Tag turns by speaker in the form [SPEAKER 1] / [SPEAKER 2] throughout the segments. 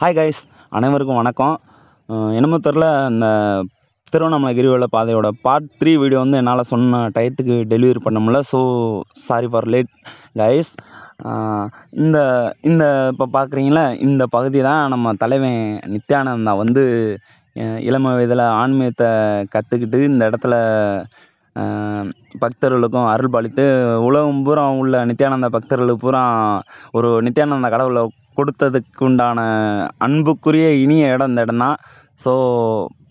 [SPEAKER 1] Hi guys அனைவருக்கும் வணக்கம். என்னமோ தெரில இந்த திருவண்ணாமலை கிரிவல பாதையோட பார்ட் த்ரீ வீடியோ வந்து என்னால் சொன்ன டயத்துக்கு டெலிவரி பண்ண முடியல so sorry for late guys இந்த இந்த இப்போ பார்க்குறீங்களா இந்த பகுதி தான் நம்ம தலைவன் நித்யானந்தா வந்து இளம வயதில் ஆன்மீகத்தை கற்றுக்கிட்டு இந்த இடத்துல பக்தர்களுக்கும் அருள் பாலித்து உலகம் பூரா உள்ள நித்யானந்த பக்தர்களுக்கு பூரா ஒரு நித்யானந்த கடவுளை கொடுத்ததுக்கு உண்டான அன்புக்குரிய இனிய இடம் இந்த இடம் தான் ஸோ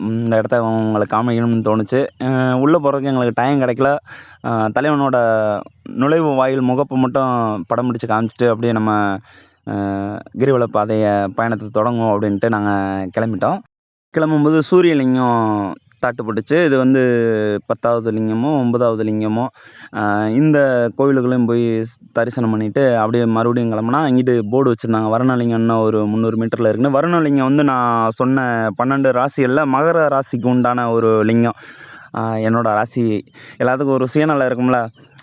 [SPEAKER 1] இந்த இடத்த உங்களுக்கு காமிக்கணும்னு தோணுச்சு. உள்ளே போகிறதுக்கு எங்களுக்கு டைம் கிடைக்கல. தலைவனோட நுழைவு வாயில் முகப்பு மட்டும் படம் பிடிச்சி காமிச்சிட்டு அப்படியே நம்ம கிரிவல பாதையை பயணத்தை தொடங்குவோம் அப்படின்ட்டு நாங்கள் கிளம்பிட்டோம். கிளம்பும்போது சூரியலிங்கம் தாட்டுப்பட்டுச்சு. இது வந்து பத்தாவது லிங்கமோ ஒன்பதாவது லிங்கமோ இந்த கோவிலுக்குள்ளேயும் போய் தரிசனம் பண்ணிவிட்டு அப்படியே மறுபடியும் கிளம்புனா இங்கிட்டு போர்டு வச்சுருந்தாங்க. வருணலிங்கம்னு ஒரு முந்நூறு மீட்டரில் இருக்குன்னு. வரணலிங்கம் வந்து நான் சொன்ன பன்னெண்டு ராசிகளில் மகர ராசிக்கு உண்டான ஒரு லிங்கம். என்னோடய ராசி. எல்லாத்துக்கும் ஒரு சுயநலம் இருக்கும்ல.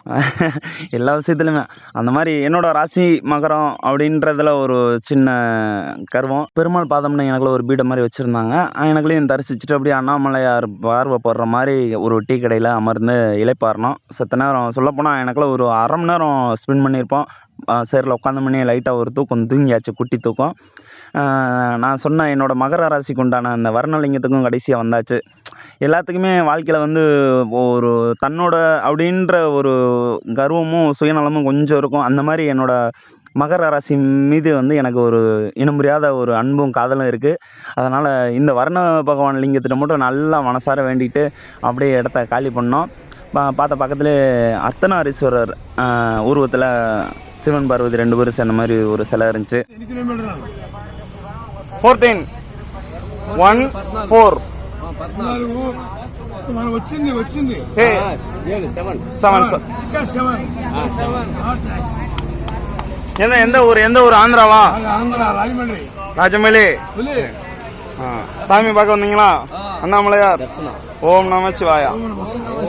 [SPEAKER 1] எல்லா விஷயத்துலையுமே. அந்த மாதிரி என்னோட ராசி மகரம் அப்படின்றதுல ஒரு சின்ன கர்வம். பெருமாள் பாதம்னு எனக்குள்ள ஒரு பீடம் மாதிரி வச்சுருந்தாங்க. எனக்குள்ளேயும் தரிசிச்சுட்டு அப்படியே அண்ணாமலையார் பார்வை போடுற மாதிரி ஒரு டீ கடையில் அமர்ந்து இளைப்பாறணும் செத்த நேரம் சொல்லப்போனால் எனக்குள்ள ஒரு அரை மணி நேரம் ஸ்பெண்ட் பண்ணியிருப்போம். சேரில் உட்காந்த மணி லைட்டாக ஒரு தூக்கம் தூங்கியாச்சு குட்டி தூக்கம். நான் சொன்ன என்னோடய மகர ராசிக்கு உண்டான அந்த வர்ணலிங்கத்துக்கும் கடைசியாக வந்தாச்சு. எல்லாத்துக்குமே வாழ்க்கையில் வந்து ஒரு தன்னோட அப்படின்ற ஒரு கர்வமும் சுயநலமும் கொஞ்சம் இருக்கும். அந்த மாதிரி என்னோடய மகர ராசி மீது வந்து எனக்கு ஒரு இன முடியாத ஒரு அன்பும் காதலும் இருக்குது அதனால் இந்த வர்ண பகவான் லிங்கத்திட்ட மட்டும் நல்லா மனசார வேண்டிட்டு அப்படியே இடத்த காலி பண்ணோம். பா பார்த்த பக்கத்துலேயே அர்த்தநாரீஸ்வரர் உருவத்தில் சிவன் பார்வதி ரெண்டு பேரும் சேர்ந்த மாதிரி ஒரு சிலை இருந்துச்சு.
[SPEAKER 2] Fourteen one
[SPEAKER 1] four one four
[SPEAKER 2] పద్నాలుగు మనం వచ్చింది వచ్చింది
[SPEAKER 3] ఏడు సెవెన్
[SPEAKER 1] సెవెన్ సార్
[SPEAKER 2] ఇంకా సెవెన్
[SPEAKER 3] సెవెన్
[SPEAKER 1] எந்த எந்த ஊர் எந்த ஊர் ஆந்திராவா
[SPEAKER 2] అది ఆంధ్ర రాజమండ్రి
[SPEAKER 1] ராஜமேலி
[SPEAKER 2] పులి
[SPEAKER 1] ஆ, சாமி பார்க்க வந்தீங்களா அண்ணாமலையார்
[SPEAKER 3] దర్శనం
[SPEAKER 1] ஓம் நமச்சிவாயா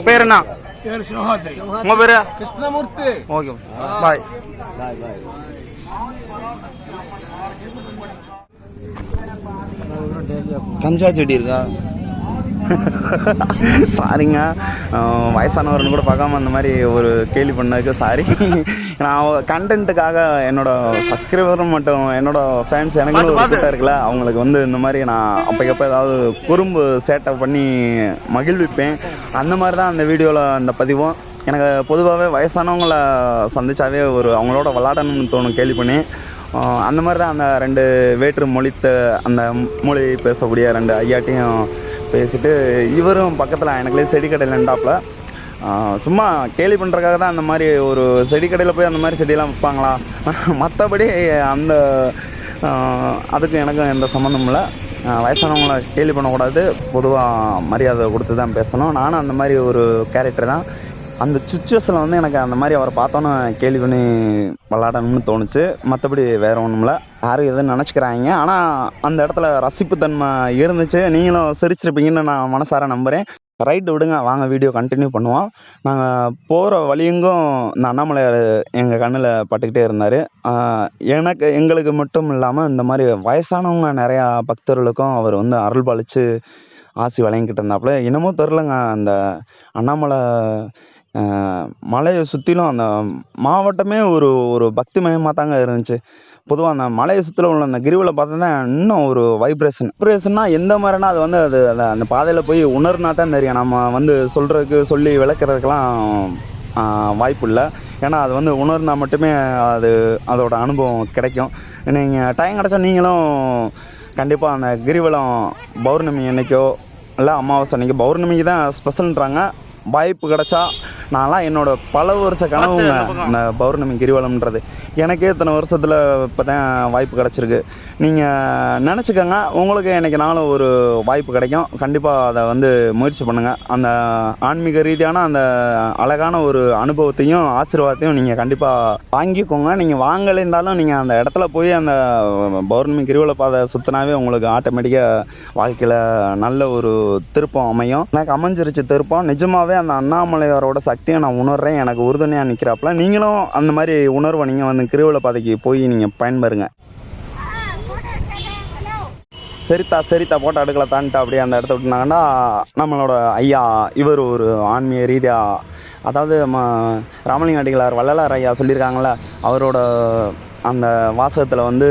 [SPEAKER 1] பேர் என்ன
[SPEAKER 2] పేరు సింహాద్రి
[SPEAKER 1] உங்க பேரு
[SPEAKER 3] Krishnamurthy
[SPEAKER 1] okay bye
[SPEAKER 3] bye bye
[SPEAKER 1] கஞ்சா செடி இருக்கா சாரிங்க வயசானவர்னு கூட பார்க்காம அந்த மாதிரி ஒரு கேள்வி பண்ணதுக்கு சாரி நான் கண்டென்ட்டுக்காக என்னோட சப்ஸ்கிரைபர் மட்டும் என்னோட ஃபேன்ஸ் எனக்கு ஒரு கூட்டம் இருக்குல்ல அவங்களுக்கு வந்து இந்த மாதிரி நான் அப்போக்கப்போ ஏதாவது குறும்பு சேட்டை பண்ணி மகிழ்விப்பேன். அந்த மாதிரி தான் அந்த வீடியோவில் அந்த பதிவும். எனக்கு பொதுவாகவே வயசானவங்கள சந்திச்சாவே ஒரு அவங்களோட விளாடணும்னு தோணும் கேள்வி பண்ணி. அந்த மாதிரி தான் அந்த ரெண்டு வேற்று மொழித்த அந்த மொழி பேசக்கூடிய ரெண்டு ஐயாட்டையும் பேசிட்டு இவரும் பக்கத்தில் எனக்குள்ளே செடி கடையில் நின்றாப்புல. சும்மா கேலி பண்ணுறதுக்காக தான் அந்த மாதிரி ஒரு செடி கடையில் போய் அந்த மாதிரி செடியெல்லாம் விற்பாங்களா மற்றபடி அந்த அதுக்கு அதுக்கும் எனக்கும் எந்த சம்மந்தமும் இல்லை. வயசானவங்கள கேலி பண்ணக்கூடாது. பொதுவாக மரியாதை கொடுத்து தான் பேசணும். நானும் அந்த மாதிரி ஒரு கேரக்டர் தான். அந்த சுச்சுவேஷனில் வந்து எனக்கு அந்த மாதிரி அவரை பார்த்தோன்னே கேள்வி பண்ணி விளாடணும்னு தோணுச்சு. மற்றபடி வேறு ஒன்றும் இல்லை யாரும் எதுவும் நினச்சிக்கிறாங்க. ஆனால் அந்த இடத்துல ரசிப்புத்தன்மை இருந்துச்சு. நீங்களும் சிரிச்சிருப்பீங்கன்னு நான் மனசார நம்புகிறேன் ரைட்டு விடுங்க. வாங்க வீடியோ கண்டினியூ பண்ணுவோம். நாங்கள் போகிற வழியெங்கும் இந்த அண்ணாமலையார் எங்கள் கண்ணில் பட்டுக்கிட்டே இருந்தார். எனக்கு எங்களுக்கு மட்டும் இல்லாமல் இந்த மாதிரி வயசானவங்க நிறையா பக்தர்களுக்கும் அவர் வந்து அருள் பாலித்து ஆசி வழங்கிக்கிட்டு இருந்தாப்புல. இன்னமும் தெரிலங்க அந்த அண்ணாமலை மலையை சுற்றிலும் அந்த மாவட்டமே ஒரு ஒரு பக்தி மயமாக தாங்க இருந்துச்சு. பொதுவாக அந்த மலையை சுற்றில உள்ள அந்த கிரிவில் பார்த்தா இன்னும் ஒரு வைப்ரேஷன் வைப்ரேஷன்னா எந்த மாதிரினா அது வந்து அது அந்த அந்த பாதையில் போய் உணர்னா தான் தெரியும். நம்ம வந்து சொல்கிறதுக்கு சொல்லி விளக்குறதுக்கெலாம் வாய்ப்பு இல்லை ஏன்னா அது வந்து உணர்ந்தால் மட்டுமே அது அதோட அனுபவம் கிடைக்கும். நீங்கள் டைம் கிடச்சா நீங்களும் கண்டிப்பாக அந்த கிரிவலம் பௌர்ணமி அன்னைக்கோ இல்லை அமாவாசை அன்னைக்கு பௌர்ணமிக்கு தான் ஸ்பெஷல்ன்றாங்க வாய்ப்பு கிடச்சா நான்லாம் என்னோட பல வருஷ கனவுங்க பௌர்ணமி கிரிவலம்ன்றது. எனக்கே இத்தனை வருஷத்தில் இப்போ தான் வாய்ப்பு கிடச்சிருக்கு. நீங்கள் நினச்சிக்கோங்க உங்களுக்கு என்னைக்கு நாளும் ஒரு வாய்ப்பு கிடைக்கும். கண்டிப்பாக அதை வந்து முயற்சி பண்ணுங்கள் அந்த ஆன்மீக ரீதியான அந்த அழகான ஒரு அனுபவத்தையும் ஆசீர்வாதத்தையும் நீங்கள் கண்டிப்பாக வாங்கிக்கோங்க. நீங்கள் வாங்கலைன்றாலும் நீங்கள் அந்த இடத்துல போய் அந்த பௌர்ணமி கிரிவல பாதை சுற்றினாவே உங்களுக்கு ஆட்டோமேட்டிக்காக வாழ்க்கையில் நல்ல ஒரு திருப்பம் அமையும். எனக்கு அமைஞ்சிருச்சு திருப்பம். நிஜமாவே அந்த அண்ணாமலையாரோட சக்தியை நான் உணர்றேன். எனக்கு உறுதுணையாக நிற்கிறாப்புல நீங்களும் அந்த மாதிரி உணர்வை நீங்கள் வந்து கிருவில பாதைக்கு போய் நீங்கள் பயன்பெறுங்க.
[SPEAKER 4] ஆ,
[SPEAKER 1] சரித்தா சரித்தா போட்டோ எடுக்கலத்தான்ட்டு அப்படியே அந்த இடத்த விட்டுனாங்கன்னா நம்மளோட ஐயா இவர் ஒரு ஆன்மீக ரீதியாக அதாவது ம ராமலிங்க அடிகளார் வள்ளலார் ஐயா சொல்லியிருக்காங்களே அவரோட அந்த வாசகத்தில் வந்து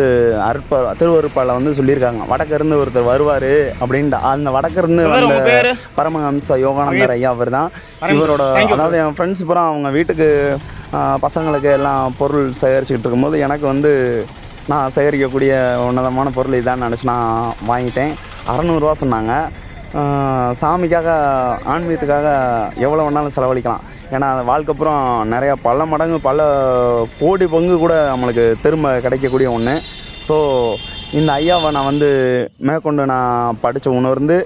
[SPEAKER 1] அற்ப திருவருப்பால வந்து சொல்லியிருக்காங்க. வடக்கிருந்து ஒருத்தர் வருவார் அப்படின்ட்டு அந்த வடக்கிருந்து வந்த
[SPEAKER 4] பேரு?
[SPEAKER 1] பரமஹம்ச யோகானந்தர் ஐயா அவர் தான் இவரோட அதாவது என் ஃப்ரெண்ட்ஸ் பூரா அவங்க வீட்டுக்கு பசங்களுக்கு எல்லாம் பொருள் சேகரிச்சுக்கிட்டு இருக்கும்போது எனக்கு வந்து நான் சேகரிக்கக்கூடிய உன்னதமான பொருள் இதான்னு நினச்சி நான் வாங்கிட்டேன். அறநூறுவா சொன்னாங்க. சாமிக்காக ஆன்மீகத்துக்காக எவ்வளோ வேணாலும் செலவழிக்கலாம். ஏன்னா அந்த வாழ்க்கப்புறம் நிறையா பல மடங்கு பல கோடி பங்கு கூட நம்மளுக்கு திரும்ப கிடைக்கக்கூடிய ஒன்று ஸோ இந்த ஐயாவை நான் வந்து மேற்கொண்டு நான் படித்த உணர்ந்து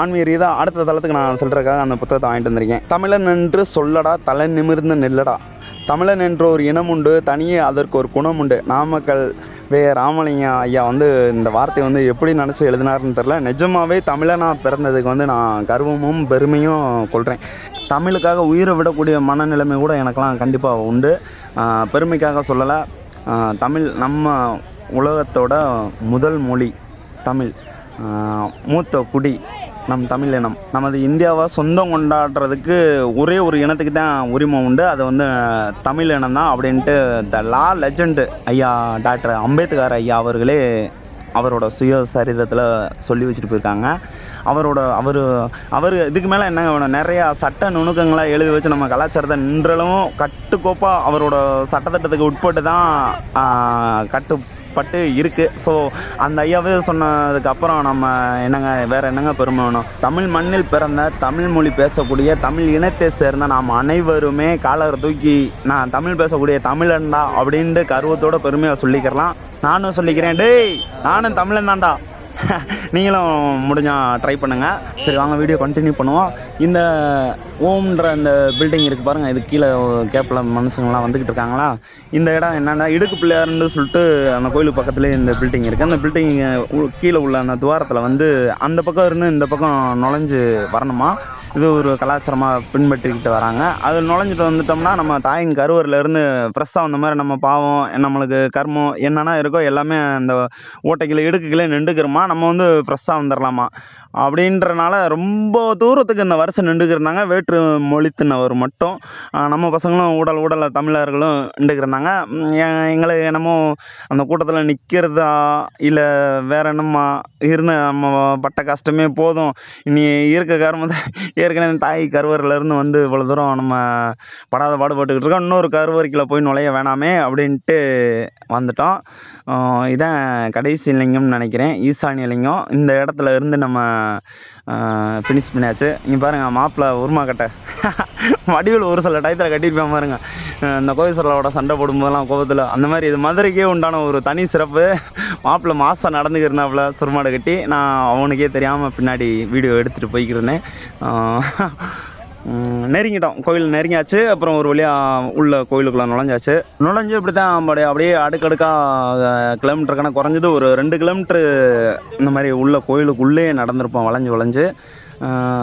[SPEAKER 1] ஆன்மீக ரீதியாக அடுத்த தளத்துக்கு நான் சொல்கிறதுக்காக அந்த புத்தகத்தை வாங்கிட்டு வந்திருக்கேன். தமிழன் என்று சொல்லடா தலை நிமிர்ந்து நில்லடா. தமிழன் என்ற ஒரு இனம் உண்டு தனியே அதற்கு ஒரு குணம் உண்டு நாமக்கல் வே ராமலிங்கம் ஐயா வந்து இந்த வார்த்தையை வந்து எப்படி நினச்சி எழுதினாருன்னு தெரில நிஜமாவே தமிழனாக பிறந்ததுக்கு வந்து நான் கர்வமும் பெருமையும் கொள்கிறேன் தமிழுக்காக உயிரை விடக்கூடிய மனநிலைமை கூட எனக்கெல்லாம் கண்டிப்பாக உண்டு. பெருமைக்காக சொல்லலை. தமிழ் நம்ம உலகத்தோட முதல் மொழி தமிழ். மூத்த குடி நம் தமிழ் இனம். நமது இந்தியாவை சொந்தம் கொண்டாடுறதுக்கு ஒரே ஒரு இனத்துக்கு தான் உரிமை உண்டு. அது வந்து தமிழ் இனம் தான் அப்படின்ட்டு த லா லெஜண்டு ஐயா டாக்டர் அம்பேத்கர் ஐயா அவர்களே அவரோட சுயசரிதத்தில் சொல்லி வச்சுட்டு போயிருக்காங்க. அவரோட அவர் அவர் இதுக்கு மேலே என்ன வேணும்? நிறையா சட்ட நுணுக்கங்களை எழுதி வச்சு நம்ம கலாச்சாரத்தை நின்றலும் கட்டுக்கோப்பாக அவரோட சட்டத்திட்டத்துக்கு உட்பட்டு தான் கட்டு பட்டு இருக்குது ஸோ அந்த ஐயாவே சொன்னதுக்கு அப்புறம் நம்ம என்னங்க வேற என்னங்க பெருமை வேணும் தமிழ் மண்ணில் பிறந்த தமிழ் மொழி பேசக்கூடிய தமிழ் இனத்தை சேர்ந்த நாம் அனைவருமே காலரை தூக்கி நான் தமிழ் பேசக்கூடிய தமிழன்டா அப்படின்ட்டு கருவத்தோட பெருமையாக சொல்லிக்கிறலாம். நானும் சொல்லிக்கிறேன் டேய் நானும் தமிழன் தான்டா. நீங்களும் முடிஞ்சால் ட்ரை பண்ணுங்கள் சரி வாங்க வீடியோ கண்டினியூ பண்ணுவோம். இந்த ஓம்ன்ற இந்த பில்டிங் இருக்குது பாருங்கள் இது கீழே கேப்பில் மனுஷங்களாம் வந்துக்கிட்டு இருக்காங்களா? இந்த இடம் என்னென்னா இடுக்கு பிள்ளையாருன்னு சொல்லிட்டு அந்த கோயிலுக்கு பக்கத்துலேயே இந்த பில்டிங் இருக்குது அந்த பில்டிங் கீழே உள்ள அந்த துவாரத்தில் வந்து அந்த பக்கம் இருந்து இந்த பக்கம் நுழைஞ்சு வரணுமா? இது ஒரு கலாச்சாரமாக பின்பற்றிக்கிட்டு வராங்க. அது நுழைஞ்சிட்டு வந்துட்டோம்னா நம்ம தாயின் கருவறிலேருந்து ஃப்ரெஷ்ஷாக வந்த மாதிரி நம்ம பாவம் நம்மளுக்கு கர்மம் என்னென்ன இருக்கோ எல்லாமே அந்த ஓட்டைகளை இடுக்குகளே நின்றுக்கிறோமா? நம்ம வந்து ஃப்ரெஷ்ஷாக வந்துடலாமா அப்படின்றனால ரொம்ப தூரத்துக்கு இந்த வரிசை நின்றுக்கிறனாங்க வேற்று மொழித்தினவர் மட்டும். நம்ம பசங்களும் ஊடல் ஊடல தமிழர்களும் நின்றுக்கிறந்தாங்க எங்களை என்னமோ அந்த கூட்டத்தில் நிற்கிறதா இல்லை வேற என்னம்மா இருந்த நம்ம பட்ட கஷ்டமே போதும். இனி இருக்க கருமத்தை ஏற்கனவே தாய் கருவறையிலேருந்து வந்து இவ்வளோ தூரம் நம்ம படாத பாடுபட்டுக்கிட்டு இருக்கோம். இன்னொரு கருவறைக்குள்ளே போய் நுழைய வேணாமே அப்படின்ட்டு வந்துட்டோம். இதான் கடைசி லிங்கம்னு நினைக்கிறேன். ஈசானிய லிங்கம். இந்த இடத்துல இருந்து நம்ம ஃபினிஷ் பண்ணியாச்சு. இங்கே பாருங்கள் மாப்பிள்ளை உருமாக்கட்டை வடிவில் ஒரு சில டயத்தில் கட்டியிருப்பேன் பாருங்க. இந்த கோவிசரலோட சண்டை போடும்போதெல்லாம் கோபத்தில். அந்த மாதிரி இது மதுரைக்கே உண்டான ஒரு தனி சிறப்பு. மாப்பிள்ளை மாதம் நடந்துக்கிறனாப்புல சுருமாடை கட்டி. நான் அவனுக்கே தெரியாமல் பின்னாடி வீடியோ எடுத்துகிட்டு போய்க்கிருந்தேன் நெருங்கிட்டோம். கோயில் நெருங்கியாச்சு. அப்புறம் ஒரு வழியாக உள்ள கோயிலுக்குள்ளே நுழைஞ்சாச்சு. நுழைஞ்சு இப்படி தான் அப்படியே அப்படியே அடுக்கடுக்காக கிலோமீட்டர் கணக்கு குறைஞ்சது. ஒரு ரெண்டு கிலோமீட்ரு இந்த மாதிரி உள்ள கோயிலுக்குள்ளே நடந்திருப்போம். வளைஞ்சு வளைஞ்சு.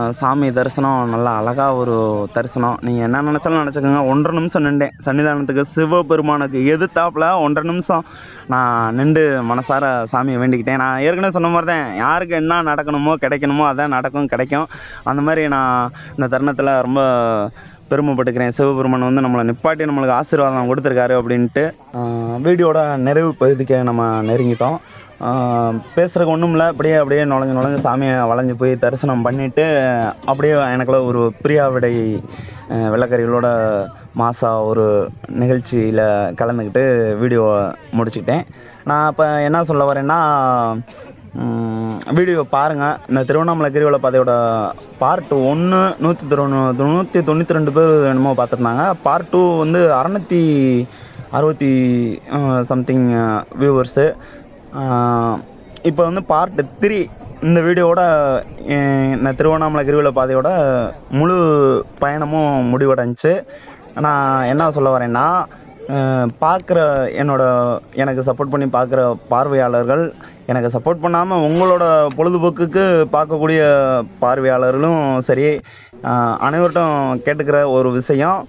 [SPEAKER 1] சாமி தரிசனம் நல்லா அழகாக ஒரு தரிசனம். நீங்கள் என்ன நினச்சாலும் நினச்சிக்கோங்க. ஒன்றரை நிமிஷம் நின்றேன். சன்னிதானத்துக்கு சிவபெருமானுக்கு எதிர்த்தாப்பில் ஒன்றரை நிமிஷம். நான் நின்று மனசார சாமியை வேண்டிக்கிட்டேன். நான் ஏற்கனவே சொன்ன மாதிரி தான் யாருக்கு என்ன நடக்கணுமோ கிடைக்கணுமோ அதான் நடக்கும் கிடைக்கும். அந்த மாதிரி நான் இந்த தருணத்தில் ரொம்ப பெருமைப்பட்டுக்கிறேன். சிவபெருமன் வந்து நம்மளை நிப்பாட்டி நம்மளுக்கு ஆசீர்வாதம் கொடுத்துருக்காரு அப்படின்ட்டு வீடியோட நிறைவு பகுதிக்கு நம்ம நெருங்கிட்டோம். பேசுகிறதுக்கு ஒன்றும் இல்லை. அப்படியே அப்படியே நுழைஞ்சு நுழைஞ்சு சாமியை வளைஞ்சு போய் தரிசனம் பண்ணிவிட்டு அப்படியே எனக்குள்ள ஒரு பிரியாவிடை வெள்ளக்கறிகளோட அஹ் மாசா ஒரு நிகழ்ச்சியில் கலந்துக்கிட்டு வீடியோ முடிச்சுக்கிட்டேன். நான் இப்போ என்ன சொல்ல வரேன்னா வீடியோ பாருங்கள் இந்த திருவண்ணாமலை கிரிவல பாதையோட பார்ட் ஒன்று நூற்றி தொண்ணூ நூற்றி தொண்ணூற்றி ரெண்டு பேர் என்னமோ பார்த்துருந்தாங்க. பார்ட் டூ வந்து அறநூற்றி அறுபத்தி சம்திங் வியூவர்ஸு இப்போ வந்து பார்ட் த்ரீ இந்த வீடியோவோட இந்த திருவண்ணாமலை கிரிவல பாதையோட முழு பயணமும் முடிவடைஞ்சு நான் என்ன சொல்ல வரேன்னா பார்க்குற என்னோட எனக்கு சப்போர்ட் பண்ணி பார்க்குற பார்வையாளர்கள் எனக்கு சப்போர்ட் பண்ணாமல் உங்களோட பொழுதுபோக்குக்கு பார்க்கக்கூடிய பார்வையாளர்களும் சரி அனைவர்கிட்டும் கேட்டுக்கிற ஒரு விஷயம்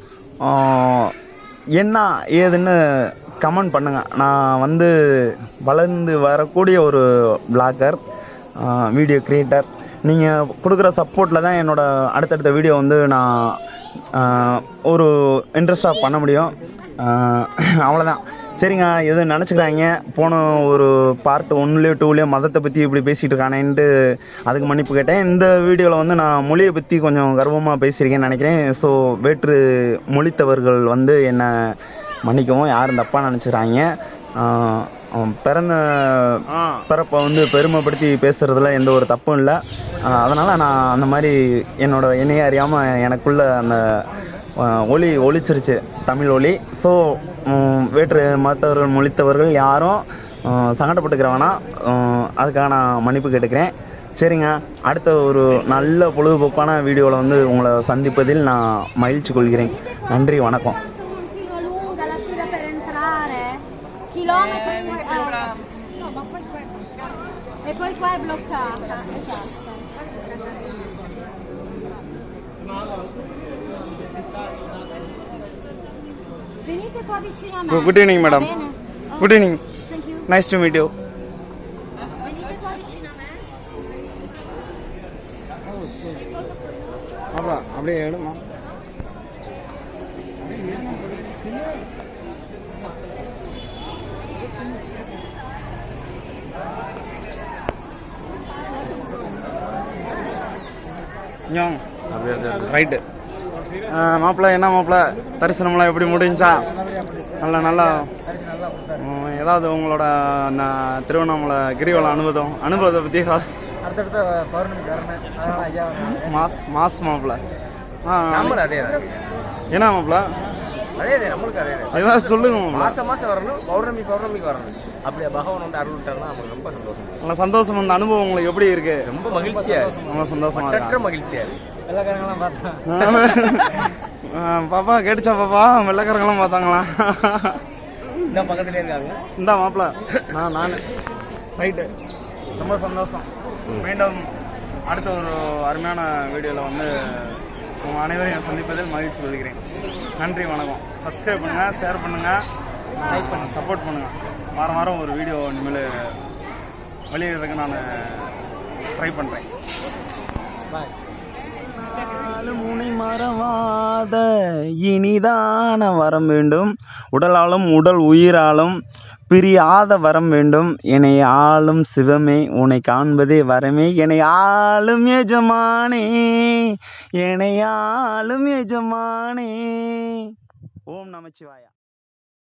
[SPEAKER 1] என்ன ஏதுன்னு கமெண்ட் பண்ணுங்கள் நான் வந்து வளர்ந்து வரக்கூடிய ஒரு பிளாகர் வீடியோ க்ரியேட்டர் நீங்கள் கொடுக்குற சப்போர்ட்டில் தான் என்னோடய அடுத்தடுத்த வீடியோ வந்து நான் ஒரு இன்ட்ரெஸ்டாக பண்ண முடியும். அவ்வளோதான் சரிங்க எதுவும் நினச்சிக்கிறாங்க? போன ஒரு பார்ட் ஒன்றுலையோ டூலையோ மதத்தை பற்றி இப்படி பேசிகிட்டு இருக்கானேன்ட்டு அதுக்கு மன்னிப்பு கேட்டேன். இந்த வீடியோவில் வந்து நான் மொழியை பற்றி கொஞ்சம் கர்வமாக பேசியிருக்கேன்னு நினைக்கிறேன். ஸோ வேற்று மொழித்தவர்கள் வந்து என்னை மன்னிக்கவும் யாரும் தப்பாக நினச்சிக்கிறாங்க. பிறந்த பிறப்பை வந்து பெருமைப்படுத்தி பேசுகிறதுல எந்த ஒரு தப்பும் இல்லை. அதனால் நான் அந்த மாதிரி என்னோட என்னையே அறியாமல் எனக்குள்ள அந்த ஒளி ஒளிச்சிருச்சு தமிழ் ஒளி. ஸோ வேற்று மதத்தவர்கள் மொழித்தவர்கள் யாரும் ஆஹ், சங்கடப்பட்டுக்கிற வேணாம் ஆஹ், அதுக்காக நான் மன்னிப்பு கேட்டுக்கிறேன். சரிங்க அடுத்த ஒரு நல்ல பொழுதுபோக்கான வீடியோவில் வந்து உங்களை சந்திப்பதில் நான் மகிழ்ச்சி கொள்கிறேன். nன்றி வணக்கம்.
[SPEAKER 4] Entrare, chilometri in No, ma poi qua E poi qua è bloccata, esatto. Venite qua vicino a me.
[SPEAKER 1] Good evening, madam.
[SPEAKER 4] Oh,
[SPEAKER 1] Good evening.
[SPEAKER 4] Thank you.
[SPEAKER 1] Nice to meet you
[SPEAKER 4] Venite qua vicino a me.
[SPEAKER 1] அப்படியே எடுமா right மாப்பிள்ள என்ன மாப்பிள்ள? தரிசனம்லாம் எப்படி முடிஞ்சா? நல்லா நல்லா. ஏதாவது உங்களோட திருவண்ணாமலை கிரிவலம் அனுபவம் அனுபவத்தை பற்றி
[SPEAKER 3] அடுத்தடுத்த பௌர்ணமிக்கு வரணும்
[SPEAKER 1] மாஸ் மாஸ் மாப்பிள்ள. ஆ என்ன மாப்பிள்ள?
[SPEAKER 3] அதே நம்மளுக்கு அதே
[SPEAKER 1] ஏதாவது சொல்லுங்க
[SPEAKER 3] மாசம் மாசம் வரணும் பௌர்ணமி பௌர்ணமிக்கு வரணும். அப்படியே பகவான் வந்து அருள் விட்டாருன்னா நமக்கு ரொம்ப சந்தோஷம்.
[SPEAKER 1] சந்தோஷம் அந்த அனுபவம் உங்களுக்கு எப்படி இருக்கு?
[SPEAKER 3] ரொம்ப மகிழ்ச்சியா இருக்கு.
[SPEAKER 1] ரொம்ப சந்தோஷமா இருக்கா?
[SPEAKER 3] மகிழ்ச்சியா இருக்கு. வெள்ளக்காரங்களாம் பார்த்தா.
[SPEAKER 1] பாப்பா கேட்டுச்சா பாப்பா? வெள்ளக்காரங்களாம் பார்த்தாங்களா?
[SPEAKER 3] இந்த பக்கத்துலேயே இருக்காங்க.
[SPEAKER 1] இந்தா மாப்பிள்ள நான் நான். ரைட்டு ரொம்ப சந்தோஷம். மீண்டும் அடுத்த ஒரு அருமையான வீடியோவில் வந்து உங்கள் அனைவரையும் சந்திப்பதில் மகிழ்ச்சி கொள்கிறேன். நன்றி வணக்கம். சப்ஸ்கிரைப் பண்ணுங்கள் ஷேர் பண்ணுங்கள் லைக் பண்ணுங்கள் சப்போர்ட் பண்ணுங்கள் வாரம் வாரம் ஒரு வீடியோ இனிமேல் வெளியிடுறதுக்கு நான் ட்ரை பண்ணுறேன்
[SPEAKER 3] பாய்
[SPEAKER 1] முனை மறவாத இனிதான வரம் வேண்டும். உடலாலும் உடல் உயிராலும் பிரியாத வரம் வேண்டும். என்னை ஆளும் சிவமே உன்னை காண்பதே வரமே. என்னை ஆளும் எஜமானே என்னை ஆளும் எஜமானே. ஓம் நமச்சிவாயா.